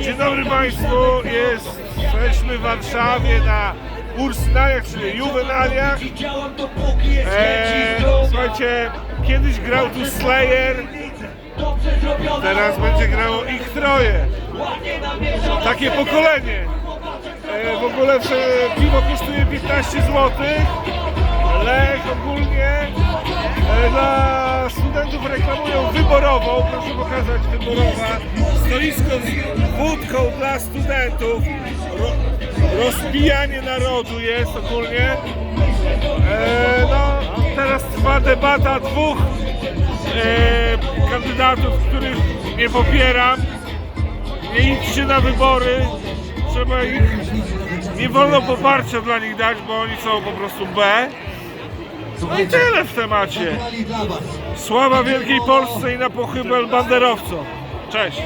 Dzień dobry Państwu, jesteśmy w Warszawie na Ursynaliach, czyli Juvenaliach. Eee, słuchajcie, kiedyś grał tu Slayer, teraz będzie grało ich troje. Takie pokolenie. Eee, w ogóle piwo kosztuje 15 zł. Lech ogólnie e, dla studentów reklamują wyborową, proszę pokazać wyborowa. Stoisko z wódką dla studentów. Ro, narodu jest ogólnie. E, no, teraz trwa debata dwóch e, kandydatów, których nie popieram. Nie idźcie na wybory. Trzeba ich. Nie wolno poparcia dla nich dać, bo oni są po prostu B. No i tyle w temacie. Sława Wielkiej Polsce i na pochybel banderowcom. Cześć.